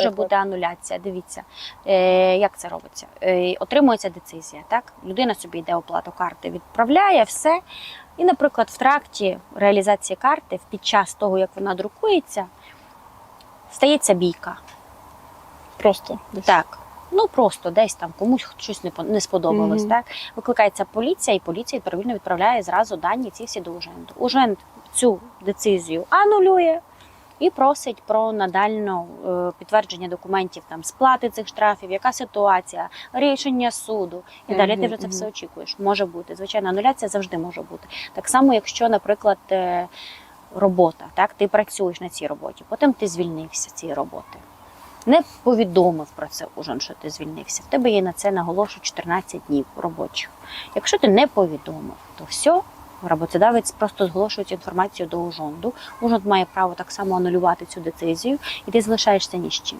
Може бути ануляція. Дивіться, е, як це робиться. Е, отримується децизія. Так, людина собі йде оплату карти, відправляє все. І, наприклад, в тракті реалізації карти під час того, як вона друкується, стається бійка. Просто. Так. Ну просто десь там комусь щось не по- не сподобалось. Так викликається поліція, і поліція відправляє зразу дані ці всі до уженду. Ужент цю децизію анулює і просить про надальне е, підтвердження документів там сплати цих штрафів, яка ситуація, рішення суду. І далі ти вже це все очікуєш. Може бути. Звичайно, ануляція завжди може бути. Так само, якщо, наприклад, е, робота, так ти працюєш на цій роботі, потім ти звільнився з цієї роботи не повідомив про це ужин, що ти звільнився. В тебе є на це наголошую 14 днів робочих. Якщо ти не повідомив, то все. Роботодавець просто зголошує інформацію до ужонду. Ужонд має право так само анулювати цю децизію, і ти залишаєшся ні з чим.